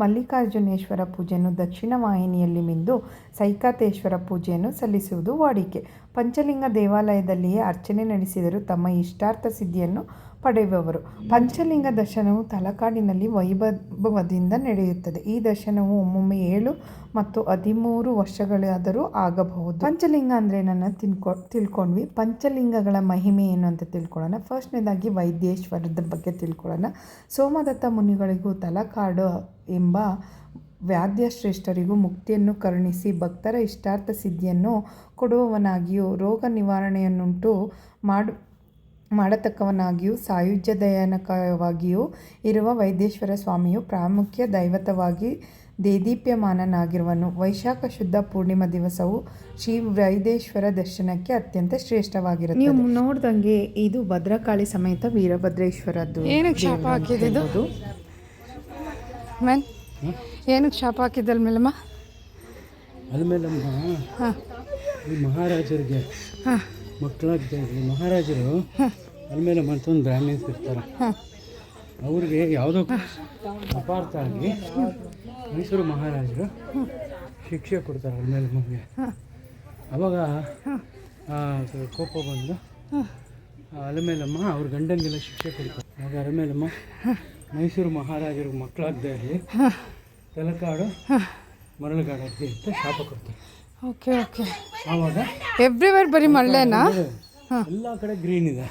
ಮಲ್ಲಿಕಾರ್ಜುನೇಶ್ವರ ಪೂಜೆಯನ್ನು ದಕ್ಷಿಣ ವಾಹಿನಿಯಲ್ಲಿ ಮಿಂದು ಸೈಕಾತೇಶ್ವರ ಪೂಜೆಯನ್ನು ಸಲ್ಲಿಸುವುದು ವಾಡಿಕೆ. ಪಂಚಲಿಂಗ ದೇವಾಲಯದಲ್ಲಿಯೇ ಅರ್ಚನೆ ನಡೆಸಿದರೂ ತಮ್ಮ ಇಷ್ಟಾರ್ಥ ಸಿದ್ಧಿಯನ್ನು ಪಡೆಯುವವರು. ಪಂಚಲಿಂಗ ದರ್ಶನವು ತಲಕಾಡಿನಲ್ಲಿ ವೈಭವದಿಂದ ನಡೆಯುತ್ತದೆ. ಈ ದರ್ಶನವು ಒಮ್ಮೊಮ್ಮೆ ಏಳು ಮತ್ತು ಹದಿಮೂರು ವರ್ಷಗಳಾದರೂ ಆಗಬಹುದು. ಪಂಚಲಿಂಗ ಅಂದರೆ ನನ್ನ ತಿಳ್ಕೊ ತಿಳ್ಕೊಂಡ್ವಿ. ಪಂಚಲಿಂಗಗಳ ಮಹಿಮೆ ಏನು ಅಂತ ತಿಳ್ಕೊಳ್ಳೋಣ. ಫಸ್ಟ್ನೇದಾಗಿ ವೈದ್ಯೇಶ್ವರದ ಬಗ್ಗೆ ತಿಳ್ಕೊಳ್ಳೋಣ. ಸೋಮದತ್ತ ಮುನಿಗಳಿಗೂ ತಲಕಾಡು ಎಂಬ ವ್ಯಾಧ್ಯಶ್ರೇಷ್ಠರಿಗೂ ಮುಕ್ತಿಯನ್ನು ಕರುಣಿಸಿ ಭಕ್ತರ ಇಷ್ಟಾರ್ಥ ಸಿದ್ಧಿಯನ್ನು ಕೊಡುವವನಾಗಿಯೂ ರೋಗ ನಿವಾರಣೆಯನ್ನುಂಟು ಮಾಡು ಮಾಡತಕ್ಕವನಾಗಿಯೂ ಸಾಯುಜ್ಯದಯನಕವಾಗಿಯೂ ಇರುವ ವೈದ್ಯೇಶ್ವರ ಸ್ವಾಮಿಯು ಪ್ರಾಮುಖ್ಯ ದೈವತವಾಗಿ ದೇದೀಪ್ಯಮಾನನಾಗಿರುವನು. ವೈಶಾಖ ಶುದ್ಧ ಪೂರ್ಣಿಮಾ ದಿವಸವು ಶ್ರೀ ವೈದೇಶ್ವರ ದರ್ಶನಕ್ಕೆ ಅತ್ಯಂತ ಶ್ರೇಷ್ಠವಾಗಿರುತ್ತೆ ನೀವು ನೋಡ್ದಂಗೆ ಇದು ಭದ್ರಕಾಳಿ ಸಮೇತ ವೀರಭದ್ರೇಶ್ವರದ್ದು ಏನಕ್ಕೆ ಶಾಪ ಹಾಕಿದ್ದು ಮ್ಯಾನ್ ಏನಕ್ಕೆ ಶಾಪ ಹಾಕಿದ್ದಲ್ ಮೇಲಮ್ಮ ಅಲ್ಮೇಲಮ್ಮ ಈ ಮಹಾರಾಜರಿಗೆ ಮಕ್ಕಳಾಗ್ತಾ ಇರಲಿ ಮಹಾರಾಜರು ಅಲ್ಮೇಲೆ ಮತ್ತೊಂದು ಬ್ರಾಹ್ಮಿನ್ಸ್ ಇರ್ತಾರೆ ಅವ್ರಿಗೆ ಯಾವುದೋ ಅಪಾರ್ಥ ಆಗಿ ಮೈಸೂರು ಮಹಾರಾಜರು ಶಿಕ್ಷೆ ಕೊಡ್ತಾರೆ ಅಲ್ಮೇಲೆ ಮಗಗೆ. ಅವಾಗ ಕೋಪ ಬಂದು ಅಲಮೇಲಮ್ಮ ಅವ್ರ ಗಂಡನಿಗೆಲ್ಲ ಶಿಕ್ಷೆ ಕೊಡ್ತಾರೆ. ಆಗ ಅಲಮೇಲಮ್ಮ ಮೈಸೂರು ಮಹಾರಾಜರಿಗೆ ಮಕ್ಕಳಾಗ್ದೇ ಇರಲಿ. ತಲಕಾಡು ಮರಳುಗಾಡಾಗಲಿ ಅಂತ ಶಾಪ ಕೊಡ್ತಾರೆ. Okay okay. ಆವಾಗ ಎವ್ರಿವೇರ್ ಬರೀ ಮರಳೆನಾ ಎಲ್ಲ ಕಡೆ ಗ್ರೀನ್ ಇದೆ.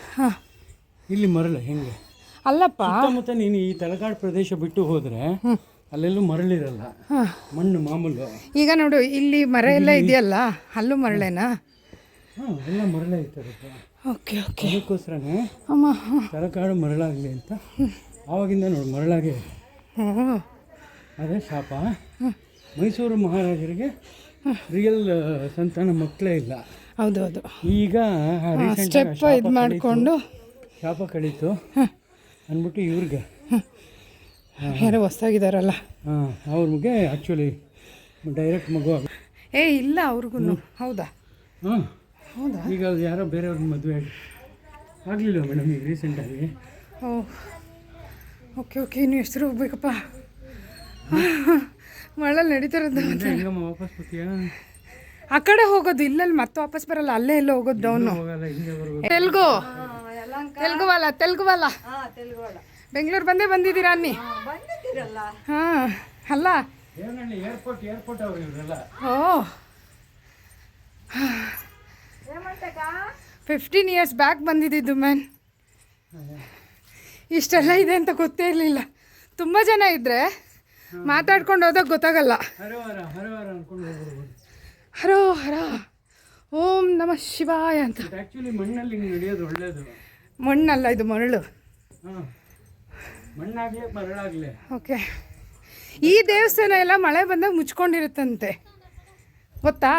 ಇಲ್ಲಿ ಮರಳು ಹೆಂಗೆ? ಅಲ್ಲಪ್ಪ. ಸುತ್ತಮುತ್ತ ನೀನು ಈ ತಲಕಾಡು ಪ್ರದೇಶ ಬಿಟ್ಟು ಹೋದ್ರೆ ಅಲ್ಲೆಲ್ಲೂ ಮರಳಿರಲ್ಲ. ಮಣ್ಣು ಮಾಮೂಲು. ಈಗ ನೋಡು ಇಲ್ಲಿ ಮರ ಎಲ್ಲ ಇದೆಯಲ್ಲ? ಅಲ್ಲೂ ಮರಳೆನಾ? ಹಾಂ ಎಲ್ಲ ಮರಳೆ ಐತೆ ಓಕೆ ಓಕೆ. ಅದಕ್ಕೋಸ್ಕರನೇ ಅಮ್ಮ ತಲಕಾಡು ಮರಳಾಗಲಿ ಅಂತ ಆವಾಗಿಂದ ನೋಡು ಮರಳಾಗೆ ಅದೇ ಶಾಪ. ಮೈಸೂರು ಮಹಾರಾಜರಿಗೆ ರಿಯಲ್ ಸಂತಾನ ಮಕ್ಕಳೇ ಇಲ್ಲ. ಹೌದು ಹೌದು ಈಗ ಸ್ಟೆಪ್ ಇದು ಮಾಡಿಕೊಂಡು. ಶಾಪ ಕಳೀತು. ಅಂದ್ಬಿಟ್ಟು ಇವ್ರಿಗೆ. ಯಾರೋ ಹೊಸದಾಗಿದ್ದಾರಲ್ಲ ಹಾಂ ಅವ್ರಿಗೆ ಆ್ಯಕ್ಚುಲಿ ಡೈರೆಕ್ಟ್ ಮಗು ಏ ಇಲ್ಲ ಅವ್ರಿಗೂ ಹೌದಾ? ಹಾಂ. ಹೌದಾ? ಈಗ ಯಾರೋ ಬೇರೆಯವ್ರಿಗೆ ಮದುವೆ ಆಗಲಿಲ್ಲ ಮೇಡಮ್ ಈಗ ರೀಸೆಂಟಾಗಿ ಓ ಓಕೆ ಓಕೆ. ಇನ್ನು ಹೆಸರು ಹೋಗ್ಬೇಕಪ್ಪ? ಮಳೆ ನಡೀತಿರೋದು ವಾಪಸ್ ಬರ್ತೀಯಾ? ಆ ಕಡೆ ಹೋಗೋದು ಇಲ್ಲಲ್ಲಿ ಮತ್ತೆ ವಾಪಸ್ ಬರಲ್ಲ ಅಲ್ಲೇ ಎಲ್ಲ ಹೋಗೋದು ಡೌನು ಹೋಗಲ್ಲ ಹಿಂಗೆ ಬರ್ಬೇಕು. ತೆಲುಗು. ತೆಲುಗು ವಾಲ ತೆಲುಗು ವಾಲ ಬೆಂಗಳೂರು ಬಂದೇ ಬಂದಿದ್ದೀರಾ ಅನ್ನಿ? ಹಾಂ ಅಲ್ಲ. ಓ. ಫಿಫ್ಟೀನ್ ಇಯರ್ಸ್ ಬ್ಯಾಕ್ ಬಂದಿದ್ದಿದ್ದು ಮ್ಯಾನ್ ಇಷ್ಟೆಲ್ಲ ಇದೆ ಅಂತ ಗೊತ್ತೇ ಇರಲಿಲ್ಲ. ತುಂಬ ಜನ ಇದ್ದರೆ ಮಾತಾಡ್ಕೊಂಡು ಹೋದಾಗ ಗೊತ್ತಾಗಲ್ಲ. ಹರೋ ಹರ ಓಂ ನಮ ಶಿವಾಯ ಅಂತ. ಆ್ಯಕ್ಚುಲಿ ಮಣ್ಣಲ್ಲಿ ನಡೆಯೋದು ಒಳ್ಳೇದು. ಮಣ್ಣಲ್ಲ ಇದು ಮರಳು. ಹಾಂ ಮಣ್ಣಾಗಲಿ ಮರಳಾಗಲಿ. ಓಕೆ. ಈ ದೇವಸ್ಥಾನ ಎಲ್ಲ ಮಳೆ ಬಂದಾಗ ಮುಚ್ಕೊಂಡಿರುತ್ತಂತೆ. ಗೊತ್ತಾ?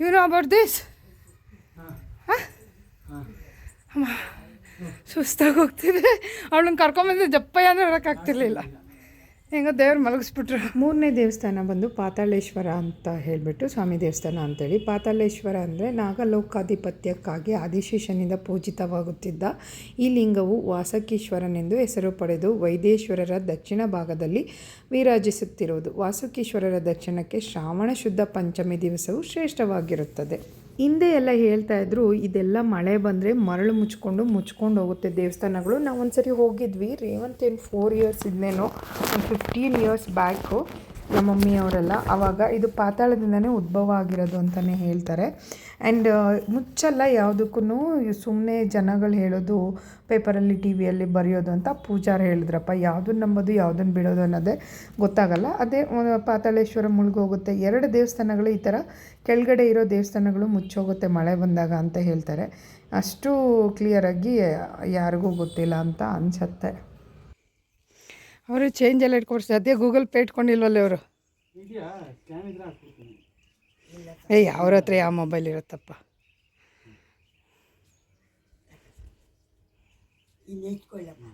ಯು ನೋ ಅಬೌಟ್ ದಿಸ್ ಸುಸ್ತಾಗಿ ಹೋಗ್ತಿದೆ. ಅವಳನ್ನ ಕರ್ಕೊಂಬಂದ್ರೆ ಜಪ್ಪಯ್ಯ ಅಂದ್ರೆ ಹೊರಕ್ಕಾಗ್ತಿರ್ಲಿಲ್ಲ ಹೆಂಗೋ ದೇವ್ರು ಮಲಗಿಸ್ಬಿಟ್ರು. ಮೂರನೇ ದೇವಸ್ಥಾನ ಬಂದು ಪಾತಾಳೇಶ್ವರ ಅಂತ ಹೇಳಿಬಿಟ್ಟು ಸ್ವಾಮಿ ದೇವಸ್ಥಾನ ಅಂತೇಳಿ. ಪಾತಾಳೇಶ್ವರ ಅಂದರೆ ನಾಗಲೋಕಾಧಿಪತ್ಯಕ್ಕಾಗಿ ಆದಿಶೇಷನಿಂದ ಪೂಜಿತವಾಗುತ್ತಿದ್ದ ಈ ಲಿಂಗವು ವಾಸಕೀಶ್ವರನೆಂದು ಹೆಸರು ಪಡೆದು ವೈದೇಶ್ವರರ ದಕ್ಷಿಣ ಭಾಗದಲ್ಲಿ ವಿರಾಜಿಸುತ್ತಿರುವುದು. ವಾಸುಕೀಶ್ವರರ ದರ್ಶನಕ್ಕೆ ಶ್ರಾವಣ ಶುದ್ಧ ಪಂಚಮಿ ದಿವಸವು ಶ್ರೇಷ್ಠವಾಗಿರುತ್ತದೆ. ಹಿಂದೆ ಎಲ್ಲ ಹೇಳ್ತಾ ಇದ್ರು, ಇದೆಲ್ಲ ಮಳೆ ಬಂದರೆ ಮರಳು ಮುಚ್ಕೊಂಡು ಮುಚ್ಕೊಂಡು ಹೋಗುತ್ತೆ ದೇವಸ್ಥಾನಗಳು. ನಾವು ಒಂದು ಸರಿ ಹೋಗಿದ್ವಿ. ರೇವಂತ್ ಏನು ಫೋರ್ ಇಯರ್ಸ್ ಇದ್ನೇನೋ ಒಂದು ಫಿಫ್ಟೀನ್ ಇಯರ್ಸ್ ಬ್ಯಾಕು ನಮ್ಮ ಮಮ್ಮಿಯವರೆಲ್ಲ. ಆವಾಗ ಇದು ಪಾತಾಳದಿಂದನೇ ಉದ್ಭವ ಆಗಿರೋದು ಅಂತಲೇ ಹೇಳ್ತಾರೆ. ಆ್ಯಂಡ್ ಮುಚ್ಚಲ್ಲ ಯಾವುದಕ್ಕೂ ಸುಮ್ಮನೆ ಜನಗಳು ಹೇಳೋದು, ಪೇಪರಲ್ಲಿ ಟಿ ವಿಯಲ್ಲಿ ಬರೆಯೋದು ಅಂತ ಪೂಜಾರ ಹೇಳಿದ್ರಪ್ಪ. ಯಾವುದನ್ನು ನಂಬೋದು ಯಾವುದನ್ನು ಬಿಡೋದು ಅನ್ನೋದೇ ಗೊತ್ತಾಗಲ್ಲ. ಅದೇ ಪಾತಾಳೇಶ್ವರ ಮುಳುಗೋಗುತ್ತೆ. ಎರಡು ದೇವಸ್ಥಾನಗಳು ಈ ಥರ ಕೆಳಗಡೆ ಇರೋ ದೇವಸ್ಥಾನಗಳು ಮುಚ್ಚೋಗುತ್ತೆ ಮಳೆ ಬಂದಾಗ ಅಂತ ಹೇಳ್ತಾರೆ. ಅಷ್ಟು ಕ್ಲಿಯರಾಗಿ ಯಾರಿಗೂ ಗೊತ್ತಿಲ್ಲ ಅಂತ ಅನಿಸತ್ತೆ. ಅವರು ಚೇಂಜ್ ಎಲ್ಲ ಇಟ್ಕೊಡ್ಸಿ ಅದೇ ಗೂಗಲ್ ಪೇ ಇಟ್ಕೊಂಡಿಲ್ವಲ್ಲ ಅವರು? ಏಯ್ ಅವ್ರ ಹತ್ರ ಯಾವ ಮೊಬೈಲ್ ಇರುತ್ತಪ್ಪ? ಇನ್ನೆಚ್ಕೊಳ್ಳಮ್ಮ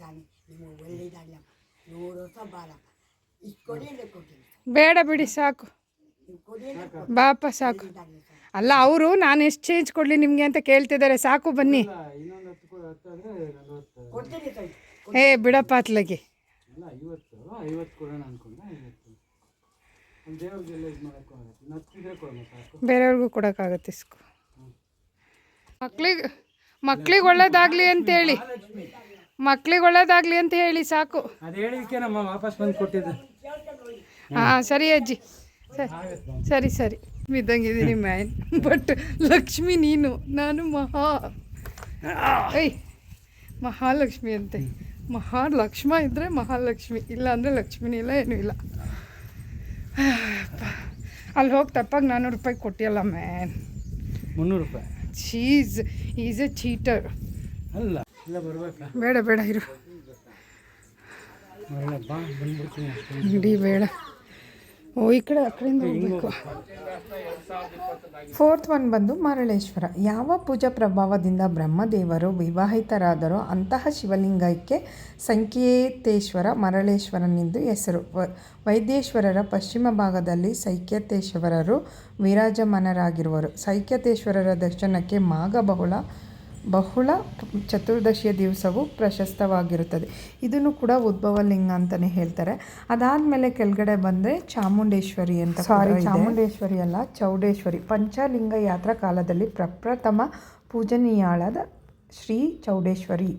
ತಾನೆ ನೀವು ಒಳ್ಳೆಯದಾಗಲಮ್ಮ ನೂರು ವರ್ಷ ಬಾಳಮ್ಮ. ಇಷ್ಟು ಕೊಡಿಯಲ್ಲೇ ಬೇಡ ಬಿಡಿ ಸಾಕು. ಬಾಪ ಸಾಕು. ಅಲ್ಲ ಅವರು ನಾನು ಎಷ್ಟು ಚೇಂಜ್ ಕೊಡಲಿ ನಿಮಗೆ ಅಂತ ಕೇಳ್ತಿದ್ದಾರೆ. ಸಾಕು ಬನ್ನಿ. ಏ ಬಿಡಪ್ಪ ಅತ್ಲಗಿ. ಬೇರೆಯವ್ರಿಗೂ ಕೊಡೋಕ್ಕಾಗತ್ತೆ ಇಸ್ಕು. ಮಕ್ಳಿಗೆ ಮಕ್ಳಿಗೆ ಅಂತ ಹೇಳಿ. ಮಕ್ಳಿಗೆ ಒಳ್ಳೇದಾಗ್ಲಿ ಅಂತ ಹೇಳಿ ಸಾಕು. ಹಾ ಸರಿ ಅಜ್ಜಿ. ಸರಿ ಸರಿ. ಇದ್ದಂಗಿದ್ದೀನಿ ಮ್ಯಾನ್. ಬಟ್ ಲಕ್ಷ್ಮಿ ನೀನು. ನಾನು ಮಹಾ. ಏಯ್ ಮಹಾಲಕ್ಷ್ಮಿ ಅಂತೆ. ಮಹಾಲಕ್ಷ್ಮ ಇದ್ದರೆ ಮಹಾಲಕ್ಷ್ಮಿ ಇಲ್ಲ ಅಂದರೆ ಲಕ್ಷ್ಮಿನೇ ಇಲ್ಲ ಏನೂ ಇಲ್ಲ. [SIGHS] ಅಲ್ಲಿ ಹೋಗಿ ತಪ್ಪಾಗಿ ನಾನ್ನೂರು ರೂಪಾಯಿ ಕೊಟ್ಟಿಯಲ್ಲ ಮ್ಯಾನ್ ಮುನ್ನೂರು ರೂಪಾಯಿ. ಚೀಸ್ ಈಸ್ ಎ ಚೀಟರ್ ಅಲ್ಲ. ಇಲ್ಲ ಬರಬೇಕಾ? ಬೇಡ ಬೇಡ ಇರು. ಬಾ ಬಂದ್ಬಿಡ್ತೀನಿ ಇಡೀ ಬೇಡ. ಓ ಈ ಕಡೆ ಆ ಕಡೆಯಿಂದ ಹೋಗಬೇಕು. ಫೋರ್ತ್ ಒನ್ ಬಂದು ಮರಳೇಶ್ವರ. ಯಾವ ಪೂಜಾ ಪ್ರಭಾವದಿಂದ ಬ್ರಹ್ಮದೇವರು ವಿವಾಹಿತರಾದರೋ ಅಂತಹ ಶಿವಲಿಂಗಕ್ಕೆ ಸಂಕೇತೇಶ್ವರ ಮರಳೇಶ್ವರನೆಂದು ಹೆಸರು. ವ- ವೈದ್ಯೇಶ್ವರರ ಪಶ್ಚಿಮ ಭಾಗದಲ್ಲಿ ಸೈಕ್ಯತೇಶ್ವರರು ವಿರಾಜಮಾನರಾಗಿರುವರು. ಸೈಕ್ಯತೇಶ್ವರರ ದರ್ಶನಕ್ಕೆ ಮಾಘ ಬಹುಳ ಚತುರ್ದಶಿಯ ದಿವಸವು ಪ್ರಶಸ್ತವಾಗಿರುತ್ತದೆ. ಇದನ್ನು ಕೂಡ ಉದ್ಭವ ಲಿಂಗ ಅಂತಲೇ ಹೇಳ್ತಾರೆ. ಅದಾದಮೇಲೆ ಕೆಳಗಡೆ ಬಂದರೆ ಚಾಮುಂಡೇಶ್ವರಿ ಅಂತ ಸಾರಿ ಚಾಮುಂಡೇಶ್ವರಿ ಅಲ್ಲ ಚೌಡೇಶ್ವರಿ. ಪಂಚಲಿಂಗ ಯಾತ್ರಾ ಕಾಲದಲ್ಲಿ ಪ್ರಪ್ರಥಮ ಪೂಜನೀಯಾಳಾದ ಶ್ರೀ ಚೌಡೇಶ್ವರಿ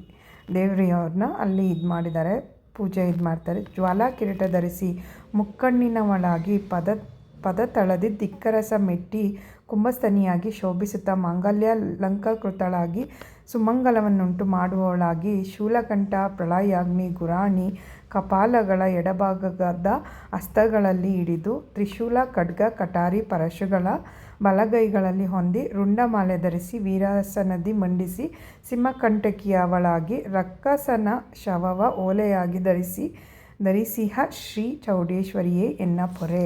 ದೇವರಿಯವ್ರನ್ನ ಅಲ್ಲಿ ಇದು ಮಾಡಿದ್ದಾರೆ ಪೂಜೆ ಇದು ಮಾಡ್ತಾರೆ. ಜ್ವಾಲಾ ಕಿರೀಟ ಧರಿಸಿ ಮುಕ್ಕಣ್ಣಿನವಳಾಗಿ ಪದ ಪದ ತಳದಿ ದಿಕ್ಕರಸ ಮೆಟ್ಟಿ ಕುಂಭಸ್ತನಿಯಾಗಿ ಶೋಭಿಸುತ್ತಾ ಮಾಂಗಲ್ಯ ಲಂಕಕೃತಳಾಗಿ ಸುಮಂಗಲವನ್ನುಂಟು ಮಾಡುವವಳಾಗಿ ಶೂಲಕಂಠ, ಪ್ರಳಯಾಗ್ನಿ, ಗುರಾಣಿ, ಕಪಾಲಗಳ ಎಡಭಾಗದ ಹಸ್ತಗಳಲ್ಲಿ ಹಿಡಿದು ತ್ರಿಶೂಲ, ಖಡ್ಗ, ಕಟಾರಿ, ಪರಶುಗಳ ಬಲಗೈಗಳಲ್ಲಿ ಹೊಂದಿ ರುಂಡಮಾಲೆ ಧರಿಸಿ ವೀರಾಸನದಿ ಮಂಡಿಸಿ ಸಿಂಹಕಂಠಕಿಯವಳಾಗಿ ರಕ್ಕಸನ ಶವವ ಓಲೆಯಾಗಿ ಧರಿಸಿ, ಧರಿಸಿಹ ಶ್ರೀ ಚೌಡೇಶ್ವರಿಯೇ ಎನ್ನ ಪೊರೆ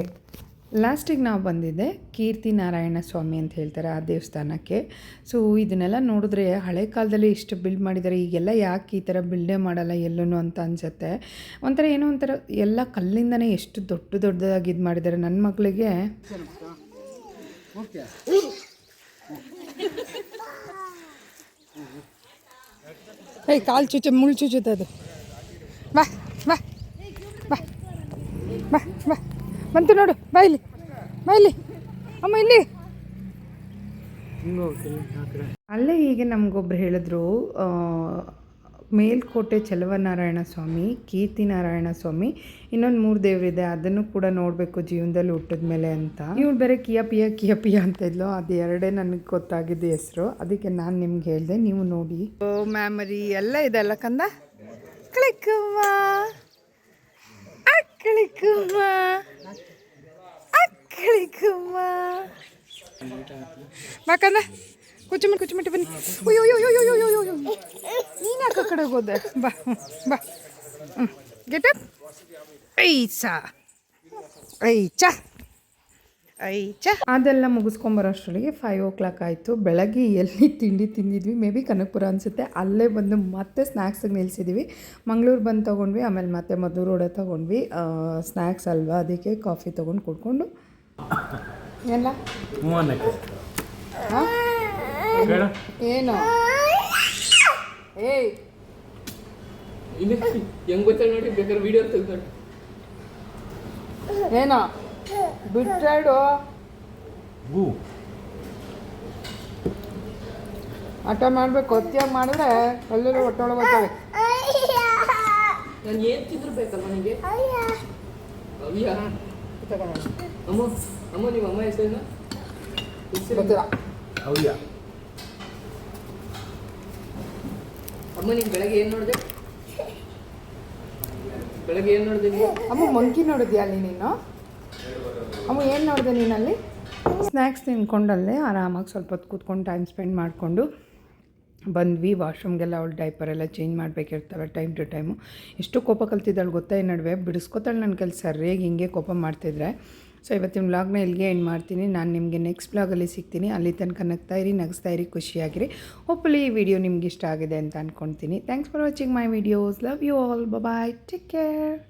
ಲಾಸ್ಟಿಗೆ ನಾವು ಬಂದಿದ್ದೆ ಕೀರ್ತಿ ನಾರಾಯಣ ಸ್ವಾಮಿ ಅಂತ ಹೇಳ್ತಾರೆ ಆ ದೇವಸ್ಥಾನಕ್ಕೆ. ಸೊ ಇದನ್ನೆಲ್ಲ ನೋಡಿದ್ರೆ ಹಳೆ ಕಾಲದಲ್ಲಿ ಇಷ್ಟು ಬಿಲ್ಡ್ ಮಾಡಿದ್ದಾರೆ ಈಗೆಲ್ಲ ಯಾಕೆ ಈ ಥರ ಬಿಲ್ಡೇ ಮಾಡಲ್ಲ ಎಲ್ಲೂ ಅಂತ ಅನ್ಸುತ್ತೆ. ಒಂಥರ ಏನೋ ಒಂಥರ ಎಲ್ಲ ಕಲ್ಲಿಂದನೇ ಎಷ್ಟು ದೊಡ್ಡ ದೊಡ್ಡದಾಗಿ ಇದು ಮಾಡಿದ್ದಾರೆ ನನ್ನ ಮಕ್ಕಳಿಗೆ ಕಾಲು ಚುಚ್ಚು, ಮುಳ್ಳು ಚುಚ್ಚುತ್ತದು ಬಾ ಬಾ ಬಾ ಬಾ ಬಾ. ಬಂತು ನೋಡು ಬಾಯ್ಲಿ ಇಲ್ಲಿ ಬಾ ಇಲ್ಲಿ ಅಮ್ಮ ಇಲ್ಲಿ. ಅಲ್ಲೇ ಹೀಗೆ ನಮಗೊಬ್ರು ಹೇಳಿದ್ರು ಮೇಲ್ಕೋಟೆ ಚಲುವನಾರಾಯಣ ಸ್ವಾಮಿ ಕೀರ್ತಿ ನಾರಾಯಣ ಸ್ವಾಮಿ ಇನ್ನೊಂದು ಮೂರು ದೇವರಿದೆ ಅದನ್ನು ಕೂಡ ನೋಡಬೇಕು ಜೀವನದಲ್ಲಿ ಹುಟ್ಟಿದ ಮೇಲೆ ಅಂತ. ನೀವು ಬೇರೆ ಕಿಯ ಪಿಯ ಕಿಯ ಪಿಯ ಅಂತ ಇದ್ಲು ಅದು ಎರಡೇ ನನಗೆ ಗೊತ್ತಾಗಿದ್ದು ಹೆಸರು. ಅದಕ್ಕೆ ನಾನು ನಿಮ್ಗೆ ಹೇಳಿದೆ ನೀವು ನೋಡಿ. ಓ ಮ್ಯಾಮರಿ ಎಲ್ಲ ಇದೆ ಅಲ್ಲ ಕಂದ? ಅಕ್ಕಳಿಕ್ಕಮ್ಮ ಅಕ್ಕಳಿಕ್ಕಮ್ಮ ಅಕ್ಕಳಿಕ್ಕಮ್ಮ ಬಾ ಕಂದ ಕುಚ್ಚುಮಿ ಕುಚ್ಚುಮಿಟ್ಟು ಬನ್ನಿ ಅಯ್ಯೋ ಅಯ್ಯೋ ಅಯ್ಯೋ ಅಯ್ಯೋ ಅಯ್ಯೋ ಅಯ್ಯೋ ನೀನು ಯಾಕೆ ಆ ಕಡೆ ಹೋದೆ ಬಾ ಹ್ಮ್, ಬಾ ಹ್ಞೂ ಗೆಟ್ ಅಪ್ ಐಸಾ ಐಚಾ ಐಚಾ ಅದೆಲ್ಲ ಮುಗಿಸ್ಕೊಂಬರೋಷ್ಟರೊಳಗೆ ಫೈವ್ ಓ ಕ್ಲಾಕ್ ಆಯಿತು. ಬೆಳಗ್ಗೆ ಎಲ್ಲಿ ತಿಂಡಿ ತಿಂದಿದ್ವಿ ಮೇ ಬಿ ಕನಕಪುರ ಅನಿಸುತ್ತೆ. ಅಲ್ಲೇ ಬಂದು ಮತ್ತೆ ಸ್ನ್ಯಾಕ್ಸಿಗೆ ನಿಲ್ಲಿಸಿದ್ವಿ ಮಂಗಳೂರು ಬಂದು ತೊಗೊಂಡ್ವಿ ಆಮೇಲೆ ಮತ್ತೆ ಮದ್ದೂರು ರೋಡ ತೊಗೊಂಡ್ವಿ. ಸ್ನ್ಯಾಕ್ಸ್ ಅಲ್ವಾ ಅದಕ್ಕೆ ಕಾಫಿ ತೊಗೊಂಡು ಕುಡ್ಕೊಂಡು. ಎಲ್ಲ? ಏನು? ಏಯ್! ಹೆಂಗ್ ಗೊತ್ತಾಗ ನೋಡಿ ಬೇಕಾದ್ರೆ ವಿಡಿಯೋ ತೆಗ್ದು ಏನೋ? ಬಿಟ್ಟಾಡು ಹೂ ಆಟ ಮಾಡಬೇಕು ಒತ್ತಿಯಾಗಿ ಮಾಡಿದ್ರೆ ಎಲ್ಲರೂ ಹೊಟ್ಟೊಳಗೆ ಬರ್ತವೆ ನಾನು ಏನ್ ತಿಂದ್ರು ಬೇಕಲ್ಲ ನನಗೆ ಅವ್ಯ ಅಮ್ಮ ಅಮ್ಮ ನಿಮ್ಮ ಅಮ್ಮ ಹೆಸರೇನು? ಹೆಸರು ಗೊತ್ತಿಲ್ಲ. ಹೌದ್ಯ ಅಮ್ಮ ನೀನು ಬೆಳಗ್ಗೆ ಏನು ನೋಡಿದೆ? ಬೆಳಗ್ಗೆ ಏನು ನೋಡಿದೆ ಅಮ್ಮ ಮಂಕಿ ನೋಡಿದ್ಯಾ ಅಲ್ಲಿ ನೀನು? ಅಮ್ಮ, ಏನು ನೋಡಿದೆ ನೀನಲ್ಲಿ? ಸ್ನ್ಯಾಕ್ಸ್ ತಿನ್ಕೊಂಡಲ್ಲೇ ಆರಾಮಾಗಿ ಸ್ವಲ್ಪ ಹೊತ್ತು ಕೂತ್ಕೊಂಡು ಟೈಮ್ ಸ್ಪೆಂಡ್ ಮಾಡಿಕೊಂಡು ಬಂದ್ವಿ. ವಾಶ್ರೂಮ್ಗೆಲ್ಲ ಅವಳು ಡೈಪರೆಲ್ಲ ಚೇಂಜ್ ಮಾಡಬೇಕಿರ್ತಾಳೆ ಟೈಮ್ ಟು ಟೈಮು ಎಷ್ಟು ಕೋಪ ಕಲ್ತಿದ್ದಾಳೆ ಗೊತ್ತಾ ಈ ನಡುವೆ? ಬಿಡಿಸ್ಕೊತಾಳೆ ನನ್ನ ಕೆಲಸ. ಸರಿಯಾಗಿ ಹಿಂಗೆ ಕೋಪ ಮಾಡ್ತಿದ್ರೆ. ಸೊ ಇವತ್ತಿನ ವ್ಲಾಗ್ನ ಇಲ್ಲಿಗೆ ಎಂಡ್ ಮಾಡ್ತೀನಿ. ನಾನು ನಿಮಗೆ ನೆಕ್ಸ್ಟ್ ವ್ಲಾಗಲ್ಲಿ ಸಿಗ್ತೀನಿ. ಅಲ್ಲಿ ತನಕ ನಗ್ತಾ ಇರಿ, ನಗಿಸ್ತಾ ಇರಿ, ಖುಷಿಯಾಗಿರಿ. ಹೋಪ್ಫುಲಿ ಈ ವಿಡಿಯೋ ನಿಮ್ಗೆ ಇಷ್ಟ ಆಗಿದೆ ಅಂತ ಅಂದ್ಕೊಳ್ತೀನಿ thanks for watching my videos love you all bye take care